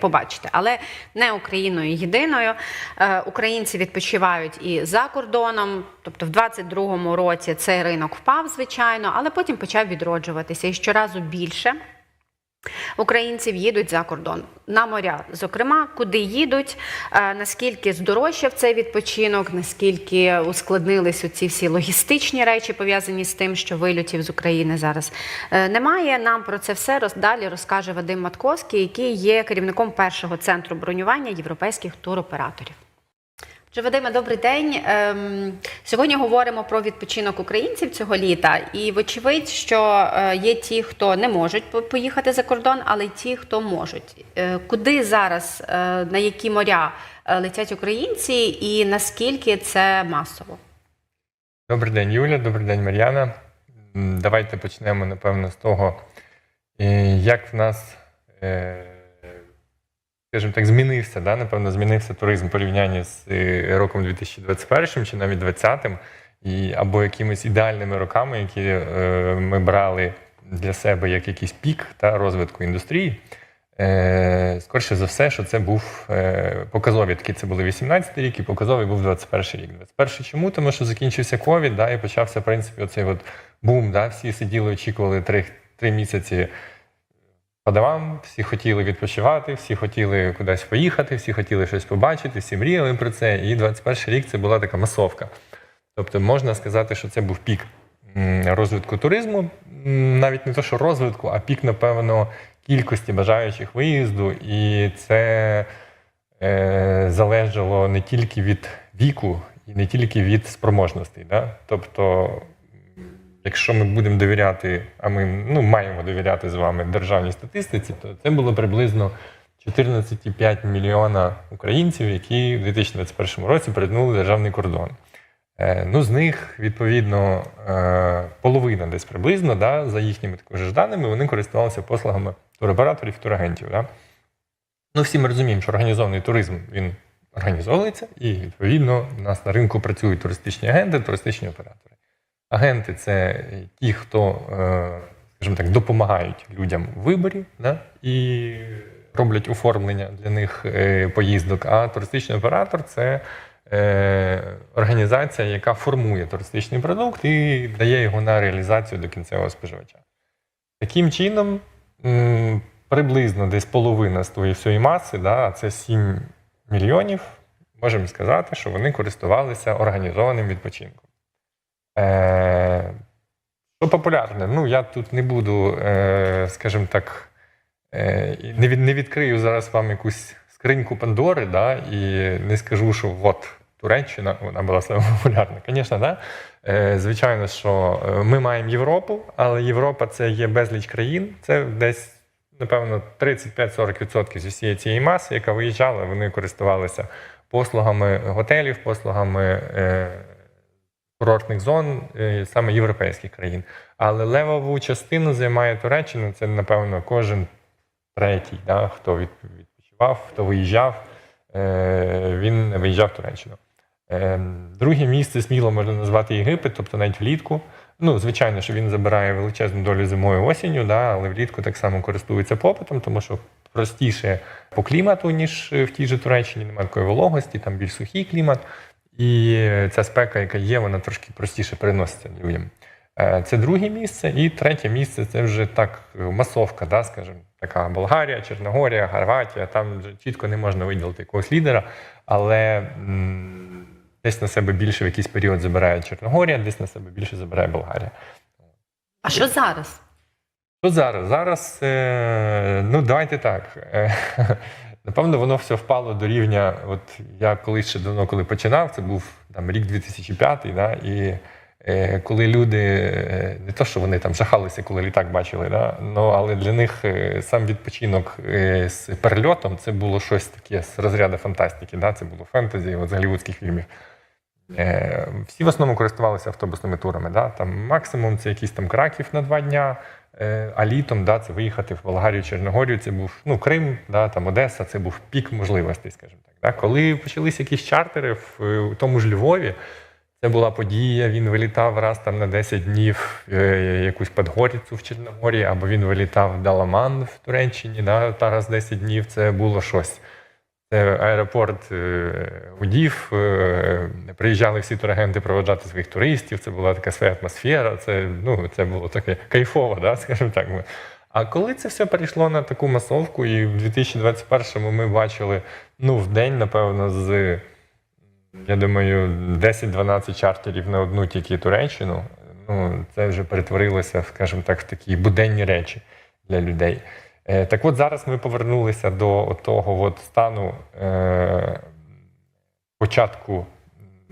побачити, але не Україною єдиною. Е, Українці відпочивають і за кордоном. Тобто, в 22-му році цей ринок впав, звичайно, але потім почав відроджуватися і щоразу більше. Українців їдуть за кордон на моря, зокрема, куди їдуть, е, наскільки здорожчав цей відпочинок, наскільки ускладнились ці всі логістичні речі, пов'язані з тим, що вильотів з України зараз е, немає. Нам про це все далі розкаже Вадим Матковський, який є керівником першого центру бронювання європейських туроператорів. Отже, Вадиме, добрий день. Ем, Сьогодні говоримо про відпочинок українців цього літа, і вочевидь, що е, є ті, хто не можуть поїхати за кордон, але й ті, хто можуть. Е, Куди зараз, е, на які моря летять українці, і наскільки це масово? Добрий день, Юля, добрий день, Мар'яна. Давайте почнемо, напевно, з того, як в нас, скажімо так, змінився, да? напевно, змінився туризм в порівнянні з е, роком 2021 чи навіть 2020, і, або якимись ідеальними роками, які е, ми брали для себе як якийсь пік та розвитку індустрії. Е, Скорше за все, що це був е, показові такі. Це були 18 рік, і показовий був 21 рік. 21 чому? Тому що закінчився ковід, да, і почався в принципі оцей от бум. Да, всі сиділи, очікували три місяці по домам, всі хотіли відпочивати, всі хотіли кудись поїхати, всі хотіли щось побачити, всі мріяли про це. І 21 рік це була така масовка. Тобто можна сказати, що це був пік розвитку туризму, навіть не то, що розвитку, а пік, напевно, кількості бажаючих виїзду. І це е, залежало не тільки від віку і не тільки від спроможностей. Да? Тобто, якщо ми будемо довіряти, а ми ну, маємо довіряти з вами державній статистиці, то це було приблизно 14,5 мільйона українців, які в 2021 році перетнули державний кордон. Е, Ну, з них, відповідно, е, половина десь приблизно, да, за їхніми також даними, вони користувалися послугами туроператорів турагентів. Да. Ну, всі ми розуміємо, що організований туризм він організовується, і відповідно у нас на ринку працюють туристичні агенти, туристичні оператори. Агенти це ті, хто, е, скажімо так, допомагають людям в виборі да, і роблять оформлення для них е, поїздок. А туристичний оператор це е, організація, яка формує туристичний продукт і дає його на реалізацію до кінцевого споживача. Таким чином, приблизно десь половина з тої всієї маси, да, це 7 мільйонів, можемо сказати, що вони користувалися організованим відпочинком. Е, що популярне? Ну, я тут не буду, е, скажімо так, е, не, відкрию зараз вам якусь скриньку Пандори, да, і не скажу, що от Туреччина, вона була саме популярна. Звісно, да? звичайно, що ми маємо Європу, але Європа це є безліч країн, це десь. Напевно, 35-40% з усієї цієї маси, яка виїжджала, вони користувалися послугами готелів, послугами курортних зон е, саме європейських країн. Але левову частину займає Туреччина. Це, напевно, кожен третій, да, хто відпочивав, хто виїжджав, е, він виїжджав в Туреччину. Е, Друге місце сміло можна назвати Єгипет, тобто навіть влітку. Ну, звичайно, що він забирає величезну долю зимою осінню, да, але влітку так само користується попитом, тому що простіше по клімату, ніж в тій же Туреччині, немає такої вологості, там більш сухий клімат. І ця спека, яка є, вона трошки простіше переноситься людям. Е, Це друге місце. І третє місце це вже так масовка, да, скажімо, така Болгарія, Чорногорія, Хорватія. Там вже чітко не можна виділити якогось лідера, але м, десь на себе більше в якийсь період забирає Чорногорія, десь на себе більше забирає Болгарія. А що зараз? Що зараз? Зараз, е, ну давайте так. Напевно, воно все впало до рівня. От я колись ще давно, коли починав, це був там рік 2005, да, і е, коли люди е, не то, що вони там жахалися, коли літак бачили, да, ну, але для них е, сам відпочинок е, з перельотом це було щось таке з розряду фантастики. Да, це було фентезі от, з голівудських фільмів. Е, Всі в основному користувалися автобусними турами. Да? Там максимум це якийсь там Краків на два дня, а літом да, це виїхати в Болгарію, Чорногорію. Це був ну, Крим, да, там Одеса, це був пік можливостей, скажімо так. Да? Коли почалися якісь чартери в, е, тому ж Львові, Це була подія. Він вилітав раз там на 10 днів е, якусь Подгоріцю в Чорногорії, або він вилітав в Даламан в Туреччині, да, та раз 10 днів. Це було щось. Це аеропорт е, Удів. е, Приїжджали всі турагенти проводжати своїх туристів. Це була така своя атмосфера. Це, ну, це було таке кайфово, да, скажімо так. А коли це все перейшло на таку масовку, і в 2021-му ми бачили ну, в день, напевно, з я думаю, 10-12 чартерів на одну тільки Туреччину. Ну, це вже перетворилося, скажімо так, в такі буденні речі для людей. Е, так от зараз ми повернулися до того от стану е, початку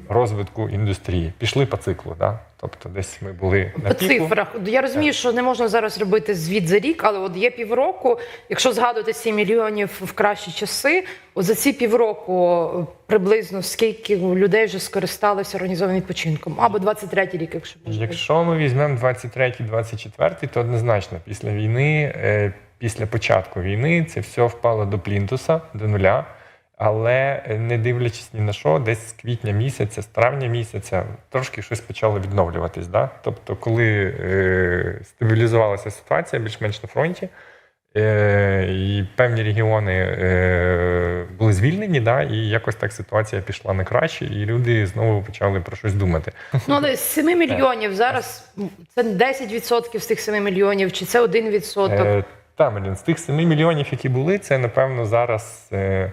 розвитку індустрії. Пішли по циклу, да? тобто десь ми були на По цифрах. Я розумію, що не можна зараз робити звіт за рік, але от є півроку. Якщо згадувати 7 мільйонів в кращі часи, от за ці півроку приблизно скільки людей вже скористалися організованим відпочинком, або 23-й рік, якщо можна. Якщо ми візьмемо 23-24, то однозначно після війни, е, після початку війни, це все впало до плінтуса, до нуля. Але е, не дивлячись ні на що, десь з квітня місяця, з травня місяця трошки щось почало відновлюватись. Да? Тобто, коли е, стабілізувалася ситуація більш-менш на фронті, е, і певні регіони е, були звільнені, да? і якось так ситуація пішла на краще, і люди знову почали про щось думати. Ну, але з 7 мільйонів зараз це 10% з тих 7 мільйонів, чи це 1%? Е, та, Марін, з тих 7 мільйонів, які були, це, напевно, зараз, е,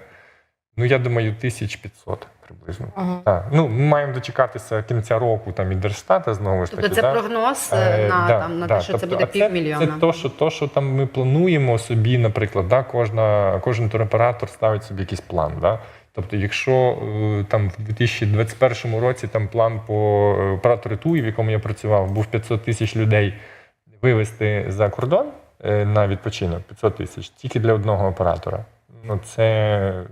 ну, я думаю, 1500 приблизно. Ага. Так. Ну, ми маємо дочекатися кінця року там, і Держстата знову ж таки. Тобто це да? прогноз е, Е, на, да, там, на да. те, що це Тобто, буде півмільйона. Це то, що, то, що там ми плануємо собі, наприклад, да, кожна, кожен туроператор ставить собі якийсь план. Да? Тобто, якщо е, там в 2021 році там план по оператору ТУІ, в якому я працював, був 500 тисяч людей вивезти за кордон на відпочинок 500 тисяч тільки для одного оператора. Ну це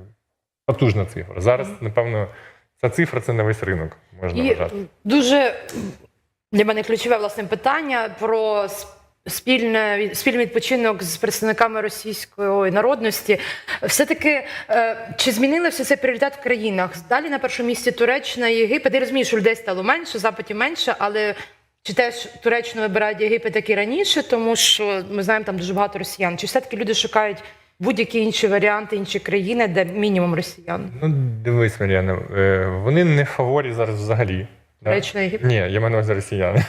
потужна цифра. Зараз, напевно, ця цифра це на весь ринок, можна І вважати. дуже для мене ключове власне питання про спільне спільний відпочинок з представниками російської народності. Все-таки е, чи змінився цей пріоритет в країнах? Далі на першому місці Туреччина і Єгипет. Я розумію, що людей стало менше, запитів менше, але. Чи теж Туреччину вибирають Єгипет, як і раніше, тому що ми знаємо там дуже багато росіян. Чи все-таки люди шукають будь-які інші варіанти, інші країни, де мінімум росіян? Ну, дивись, Мар'яна, е, вони не фаворі зараз взагалі. Да? Єгипет? Ні, я маю на увазі росіяни.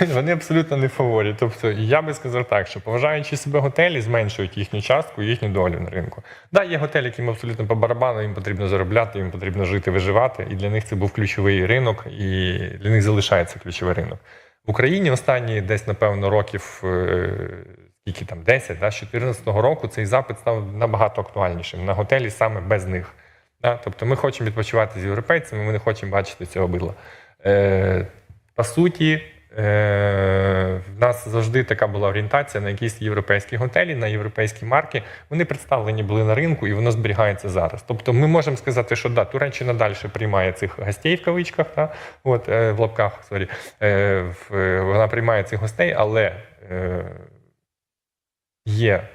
Вони абсолютно не фаворі. Тобто, я би сказав так, що поважаючи себе готелі, зменшують їхню частку, їхню долю на ринку. Да, є готелі, яким абсолютно по барабану, їм потрібно заробляти, їм потрібно жити, виживати. І для них це був ключовий ринок, і для них залишається ключовий ринок. В Україні останні десь, напевно, років. е, Скільки там 10, да, з 2014 року цей запит став набагато актуальнішим на готелі саме без них. Да? Тобто ми хочемо відпочивати з європейцями, ми не хочемо бачити цього бидла. Е, по суті, е, в нас завжди така була орієнтація на якісь європейські готелі, на європейські марки. Вони представлені були на ринку і воно зберігається зараз. Тобто ми можемо сказати, що да, Туреччина далі приймає цих гостей в кавичках, да? От, е, в лапках, сорі, е, в, е, вона приймає цих гостей, але е, є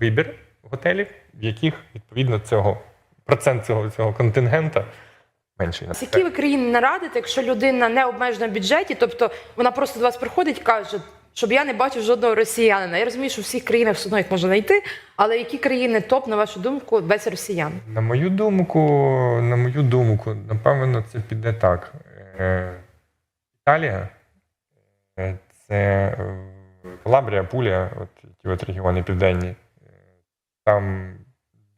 вибір готелів, в яких відповідно цього процент цього, цього контингента менший. З які ви країни нарадите, якщо людина не обмежена в бюджеті, тобто вона просто до вас приходить і каже, щоб я не бачив жодного росіянина. Я розумію, що в всіх країнах все одно їх можна знайти, але які країни топ, на вашу думку, без росіян? На мою думку, на мою думку, напевно, це піде так. Е, Італія, е, це е, Калабрія, Пулія, от ті от регіони південні. Там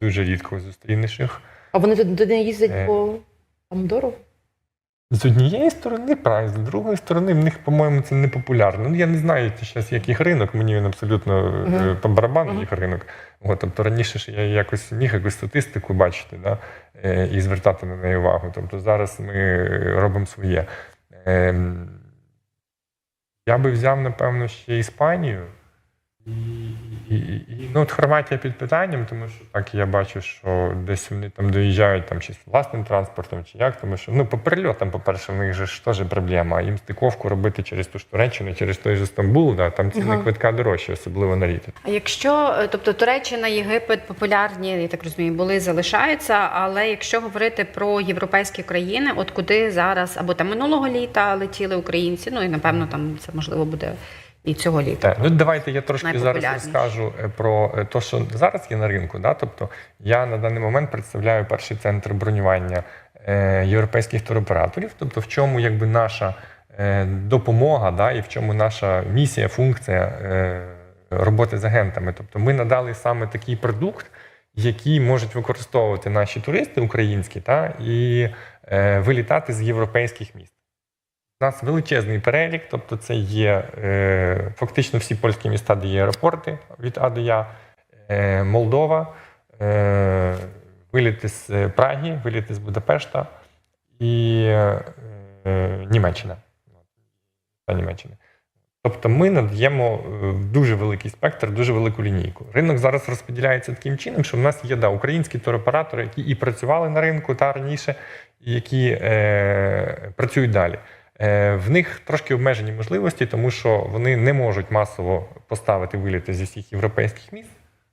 дуже рідко зустрінеш їх. А вони туди не їздять, Е. бо там. З однієї сторони прайс, з другої сторони, в них, по-моєму, це не популярно. Ну, я не знаю зараз, яких ринок, мені він абсолютно е, Мгм. по барабану Мгм. їх ринок. От, тобто раніше ж я якось міг якусь статистику бачити да, е, і звертати на неї увагу. Тобто зараз ми робимо своє. Ем, Я би взяв, напевно, ще Іспанію. І, і, і, ну, от Хорватія під питанням, тому що так я бачу, що десь вони там доїжджають там, чи з власним транспортом, чи як, тому що ну, по перельотам, по-перше, в них же ж теж проблема. Їм стиковку робити через ту ж Туреччину, через той же Стамбул, да, там ціни Ага. квитка дорожчі, особливо на літо. А якщо, е, тобто Туреччина, Єгипет популярні, я так розумію, були, залишаються, але якщо говорити про європейські країни, от куди зараз, або там минулого літа летіли українці, ну і напевно там це можливо буде і цього літа. Так, ну давайте я трошки зараз розкажу е, про те, що зараз є на ринку. Да? Тобто я на даний момент представляю перший центр бронювання е, європейських туроператорів. Тобто, в чому якби наша е, допомога, да, і в чому наша місія, функція роботи з агентами. Тобто, ми надали саме такий продукт, який можуть використовувати наші туристи українські, та, і е, вилітати з європейських міст. У нас величезний перелік, тобто це є е, фактично всі польські міста, де є аеропорти від А до Я, е, Молдова, е, виліти з е, Праги, виліти з Будапешта і е, Німеччина. Та Німеччина. Тобто ми надаємо е, дуже великий спектр, дуже велику лінійку. Ринок зараз розподіляється таким чином, що в нас є да, українські туроператори, які і працювали на ринку та раніше, і які е, працюють далі. Е, в них трошки обмежені можливості, тому що вони не можуть масово поставити виліти зі всіх європейських міст,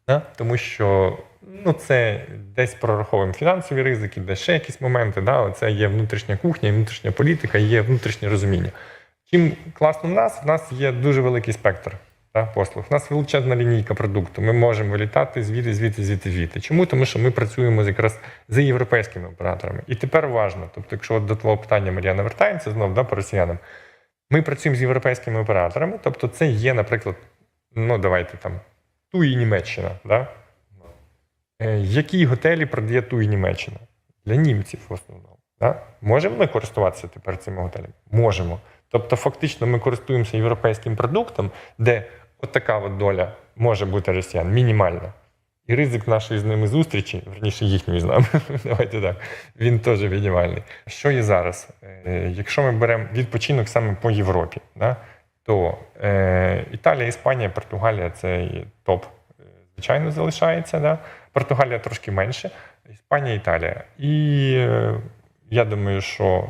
да? тому що ну, це десь прораховуємо фінансові ризики, де ще якісь моменти. Да? Це є внутрішня кухня, внутрішня політика, є внутрішнє розуміння. Чим класно в нас, в нас є дуже великий спектр послуг. У нас величезна лінійка продукту. Ми можемо вилітати звідти, звідти, звідти, звідти. Чому? Тому що ми працюємо якраз з європейськими операторами. І тепер уважно. Тобто, якщо от до твого питання Мар'яна вертаємося знов да, по росіянам, ми працюємо з європейськими операторами. Тобто, це є, наприклад, ну давайте там Туї Німеччина. Да? Е, Які готелі продає Туї Німеччина? Для німців в основному. Да? Можемо ми користуватися тепер цими готелями? Можемо. Тобто, фактично, ми користуємося європейським продуктом, де от така от доля може бути росіян, мінімальна. І ризик нашої з ними зустрічі, верніше їхньої з нами, давайте так, він теж мінімальний. Що є зараз? Е, Якщо ми беремо відпочинок саме по Європі, да, то е, Італія, Іспанія, Португалія це топ, е, звичайно, залишається. Да? Португалія трошки менше, Іспанія, Італія. І е, я думаю, що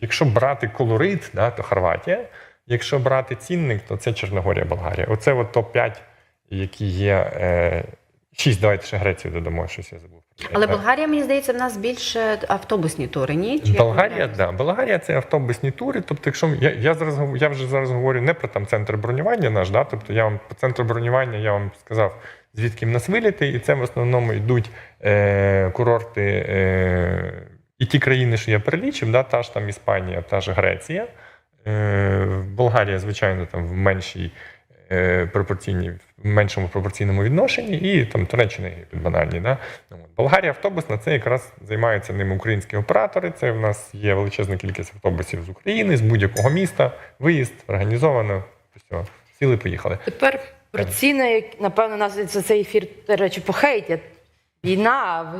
якщо брати колорит, да, то Хорватія. Якщо брати цінник, то це Чорногорія, Болгарія. Оце от топ-5, які є. Е, 6, давайте ще Грецію додамо, щось я забув. Але Болгарія, мені здається, в нас більше автобусні тури, ні? Чи Болгарія, помиляюсь? да. Болгарія це автобусні тури. Тобто, якщо я, я зараз я вже зараз говорю не про там центр бронювання наш, да, тобто я вам по центру бронювання я вам сказав, звідки в нас виліти, і це в основному йдуть е, курорти е, і ті країни, що я перелічив, да, та ж там Іспанія, та ж Греція. Е, Болгарія, звичайно, там в меншій е, пропорційній, в меншому пропорційному відношенні, і там Туреччина банальні. Да? От. Болгарія автобусна, це якраз займаються ним українські оператори. Це в нас є величезна кількість автобусів з України, з будь-якого міста, виїзд організовано. Все, сіли, поїхали. Тепер про ціни, напевно, нас за цей ефір, до речі, похейтять. Війна,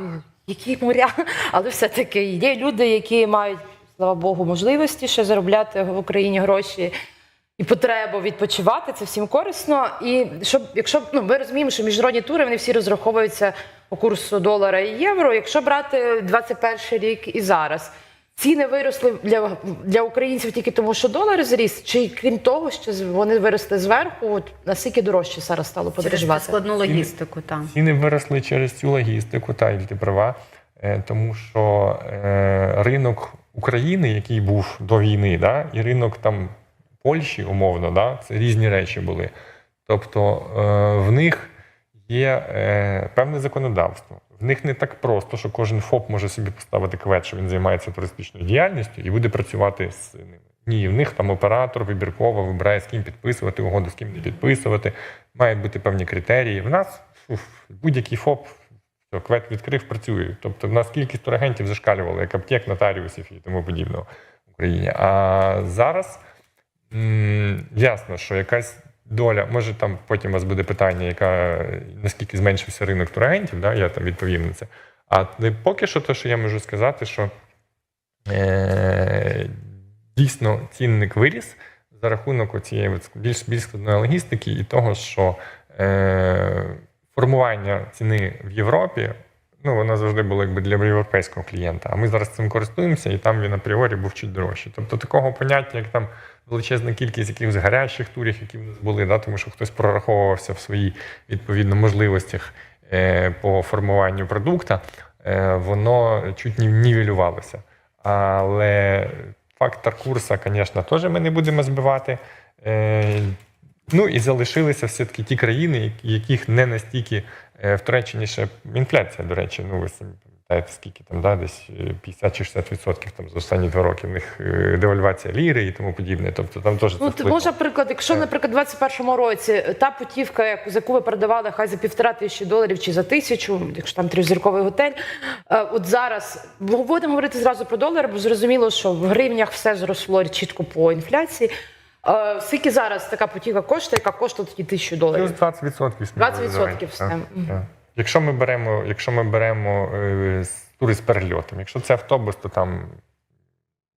які моря. Але все-таки є люди, які мають, слава Богу, можливості ще заробляти в Україні гроші і потребу відпочивати. Це всім корисно. І щоб, якщо ну, ми розуміємо, що міжнародні тури вони всі розраховуються по курсу долара і євро. Якщо брати 21 рік і зараз. Ціни виросли для, для українців тільки тому, що долар зріс, чи крім того, що з- вони виросли зверху, от наскільки дорожче зараз стало Через подорожувати? складну логістику, там. Ціни виросли через цю логістику, та і ти права, тому що е, ринок України, який був до війни, да, і ринок там Польщі, умовно, да, це різні речі були. Тобто е, в них є е, певне законодавство. В них не так просто, що кожен ФОП може собі поставити квет, що він займається туристичною діяльністю і буде працювати з ними. Ні, в них там оператор вибірково вибирає, з ким підписувати угоду, з ким не підписувати. Мають бути певні критерії. В нас будь-який ФОП все, квет відкрив, працює. Тобто в нас кількість турагентів зашкалювала, як аптек, нотаріусів і тому подібного в Україні. А зараз м, ясно, що якась доля, може там потім у вас буде питання, яка наскільки зменшився ринок турагентів, да, я там відповім на це. А поки що, те, що я можу сказати, що е, дійсно цінник виріс за рахунок цієї більш, більш складної логістики і того, що е, формування ціни в Європі. Ну, воно завжди було якби для європейського клієнта. А ми зараз цим користуємося, і там він апріорі був чуть дорожчий. Тобто такого поняття, як там величезна кількість якихось гарячих турів, які в нас були, да, тому що хтось прораховувався в своїй відповідно можливостях е, по формуванню продукту, е, воно чуть нівелювалося. Але фактор курсу, звісно, теж ми не будемо збивати. Е, Ну і залишилися все-таки ті країни, яких не настільки е, в Туреччині ще інфляція, до речі, ну ви самі пам'ятаєте, скільки там, да, десь е, 50 чи 60 відсотків там за останні два роки в них е, девальвація ліри і тому подібне. Тобто там теж це Ну, може, приклад, якщо, наприклад, у 2021 році та путівка, яку- за яку ви передавали, хай за півтора тисячі доларів чи за тисячу, якщо там трьохзірковий готель. е, От зараз будемо говорити зразу про долари, бо зрозуміло, що в гривнях все зросло чітко по інфляції. Е, Скільки зараз така путівка коштує, яка коштує тоді тисячу Плюс доларів? 20% 20% все. Так, Мгм. так. Якщо ми беремо, якщо ми беремо е, з- тури з перельотом, якщо це автобус, то там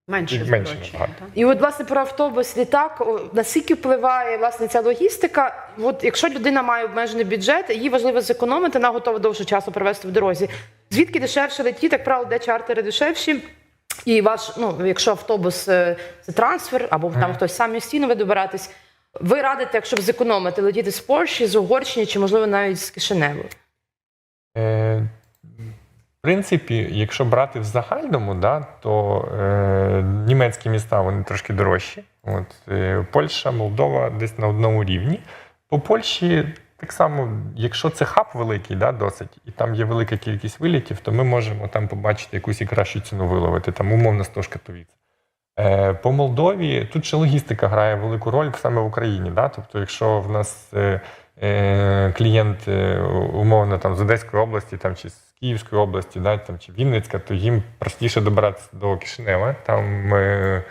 Менше Менше скорочення, набагато. так. І от власне про автобус, літак, о, наскільки впливає власне ця логістика? От якщо людина має обмежений бюджет, їй важливо зекономити, вона готова довше часу провести в дорозі. Звідки дешевше летіти, як правило, де чартери дешевші? І ваш, ну якщо автобус е, це трансфер, або там хтось самостійно ви добиратись, ви радите, якщо б зекономити, летіти з Польщі, з Угорщини чи можливо навіть з Кишиневу? Е, В принципі, якщо брати в загальному, да, то е, німецькі міста вони трошки дорожчі. От, е, Польща, Молдова десь на одному рівні. По Польщі так само, якщо це хаб великий, да, досить, і там є велика кількість вилітів, то ми можемо там побачити якусь і кращу ціну виловити, там умовно 100 Катовіць. Е, По Молдові тут ще логістика грає велику роль саме в Україні. Да? Тобто, якщо в нас е, е, клієнт е, умовно там з Одеської області там, чи з Київської області, да, там, чи Вінницька, то їм простіше добиратися до Кишинева. Там, е,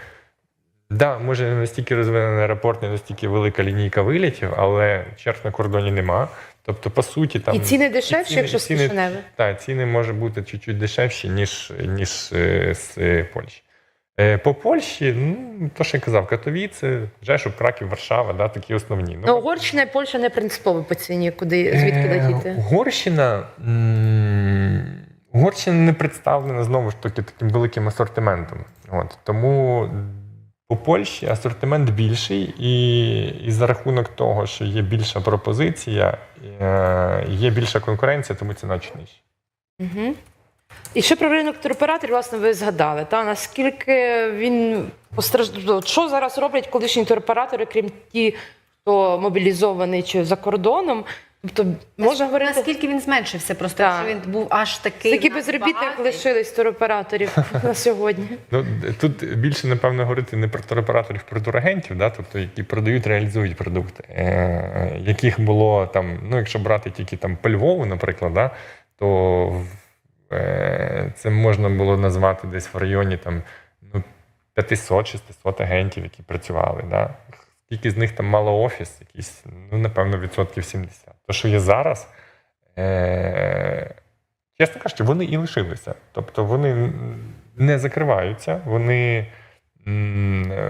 да, може не настільки розвинений аеропорт, не настільки велика лінійка вилітів, але черг на кордоні нема. Тобто, по суті, там і ціни дешевші, ціни- якщо з Кишиневи? так, ціни можуть бути чуть-чуть дешевші, ніж, ніж е, з е, Польщі. Е, По Польщі, ну, то, що я казав, Катовіце, Жешув, Краків, Варшава, да, такі основні. Ну, Угорщина і Польща не принципово по ціні, куди звідки летіти. Угорщина, Угорщина не представлена знову ж таки таким великим асортиментом. От, тому по Польщі асортимент більший, і, і за рахунок того, що є більша пропозиція, е, є більша конкуренція, тому ціна чуть. Угу. І ще про ринок туроператорів, власне, ви згадали. Та наскільки він постраждав? Що зараз роблять колишні туроператори, крім ті, хто мобілізований чи за кордоном? Тобто можна говорити, Наскільки він зменшився, просто Так. що він був аж такий. скільки безробітних лишились туроператорів на сьогодні? Ну, тут більше, напевно, говорити не про туроператорів, про турагентів, да, тобто, які продають, реалізують продукти, е, яких було там, ну, якщо брати тільки там по Львову, наприклад, да, то е, це можна було назвати десь в районі там, ну, 500-600 агентів, які працювали. Да. Скільки з них там мало офіс, якісь, ну, напевно, відсотків 70. То, що є зараз, е, чесно кажучи, вони і лишилися. Тобто вони не закриваються, вони,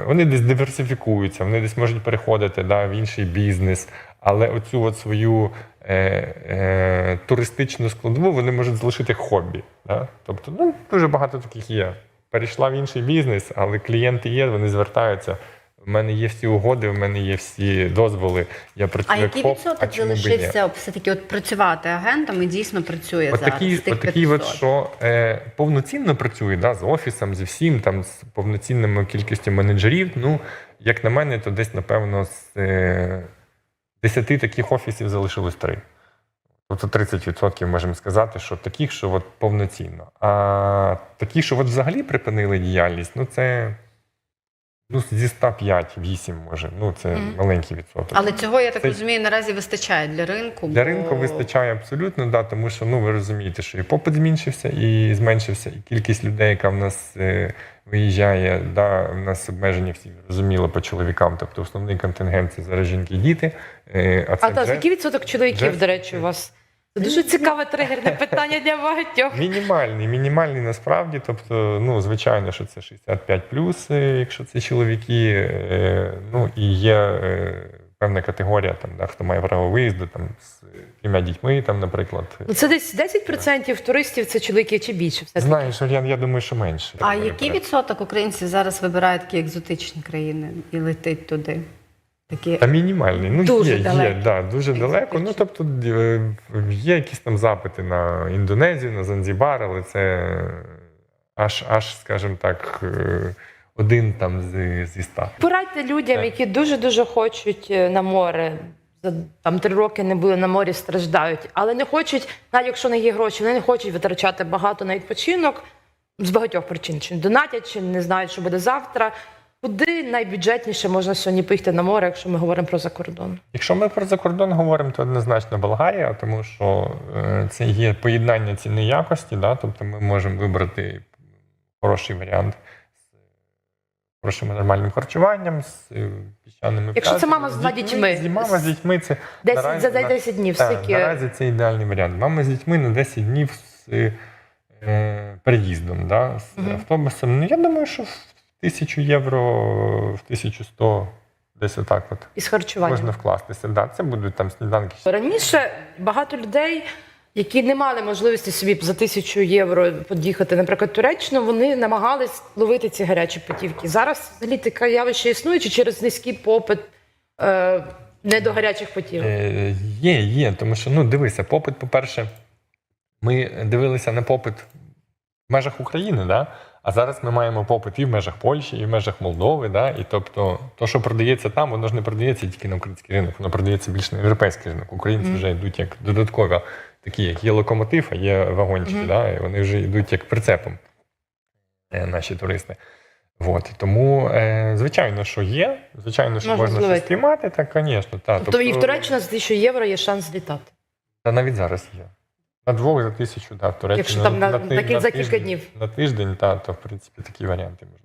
вони десь диверсифікуються, вони десь можуть переходити да, в інший бізнес, але оцю от свою е, е, туристичну складову вони можуть залишити хобі. Да? Тобто, ну, дуже багато таких є. Перейшла в інший бізнес, але клієнти є, вони звертаються. У мене є всі угоди, у мене є всі дозволи. Я А працюю як який ФОП, відсоток чому залишився все-таки от працювати агентом і дійсно працює От зараз? такий, з тих от такий от, що е, повноцінно працює да, з офісом, зі всім, там, з повноцінною кількістю менеджерів. Ну, як на мене, то десь, напевно, з е, 10 таких офісів залишилось 3. Тобто 30% можемо сказати, що таких, що от повноцінно. А такі, що от взагалі припинили діяльність, ну це ну, зі 105-8 може. Ну, це Мгм. маленький відсоток. Але цього, я так Це- розумію, наразі вистачає для ринку. Для бо- ринку вистачає абсолютно, да, тому що ну ви розумієте, що і попит зменшився, і зменшився, і кількість людей, яка в нас е, виїжджає, да, в нас обмежені всі зрозуміло по чоловікам. Тобто основний контингент це зараз жінки і діти. Е, а А та вже, який відсоток чоловіків, вже- до речі, у вас дуже цікаве тригерне питання для багатьох. Мінімальний, мінімальний насправді. Тобто, ну, звичайно, що це 65 плюс, якщо це чоловіки. е, Ну і є е, певна категорія, там, да, хто має право виїзду там, з трьома дітьми, там, наприклад. Ну, це десь 10% туристів це чоловіки чи більше. Все Знаєш, я, я думаю, що менше. А який відсоток українців зараз вибирає такі екзотичні країни і летить туди? Такі Та мінімальний. Ну, Дуже є, є, далеко. да, дуже далеко. Ну, тобто е, є якісь там запити на Індонезію, на Занзібар, але це аж, аж скажімо так, е, один там з, зі ста. Порадьте людям, Так. які дуже дуже хочуть е, на море. За там три роки не були на морі, страждають, але не хочуть, навіть якщо не є гроші, вони не хочуть витрачати багато на відпочинок з багатьох причин. Чи донатять, чи не знають, що буде завтра. Куди найбюджетніше можна сьогодні поїхати на море, якщо ми говоримо про закордон? Якщо ми про закордон говоримо, то однозначно Болгарія, тому що е, це є поєднання ціни якості, да? тобто ми можемо вибрати хороший варіант з хорошим нормальним харчуванням, з е, піщаними Якщо це мама з двома дітьми. З мама з дітьми це 10, наразі- за за 10 днів, Так, скільки наразі це ідеальний варіант. Мама з дітьми на 10 днів з е, переїздом, да, з Мгм. автобусом. Ну, я думаю, що 1000 євро, в 1100 десь отак от із харчуванням. можна вкластися. Да, це будуть там сніданки. Раніше багато людей, які не мали можливості собі за тисячу євро под'їхати, наприклад, в Туреччину, вони намагались ловити ці гарячі путівки. Зараз взагалі таке явище існує, чи через низький попит е, не до гарячих путівок. Е, є, є, тому що ну дивися, попит, по-перше, ми дивилися на попит в межах України, да? А зараз ми маємо попит і в межах Польщі, і в межах Молдови. Да? І тобто, то, що продається там, воно ж не продається тільки на український ринок, воно продається більше на європейський ринок. Українці Мгм. вже йдуть як додаткові, такі як є локомотив, а є вагончики, Мгм. да? і вони вже йдуть як прицепом, е, наші туристи. От, тому, е, звичайно, що є, звичайно, що Можна можна, щось спіймати, так, звісно. Та, Тобто і в Туреччину за тисячу євро є шанс злітати. Та навіть зараз є. На двох за тисячу, да, в Туреччину. Якщо там на- на, на на, за кілька тиждень- днів. На тиждень, та, то в принципі такі варіанти можуть.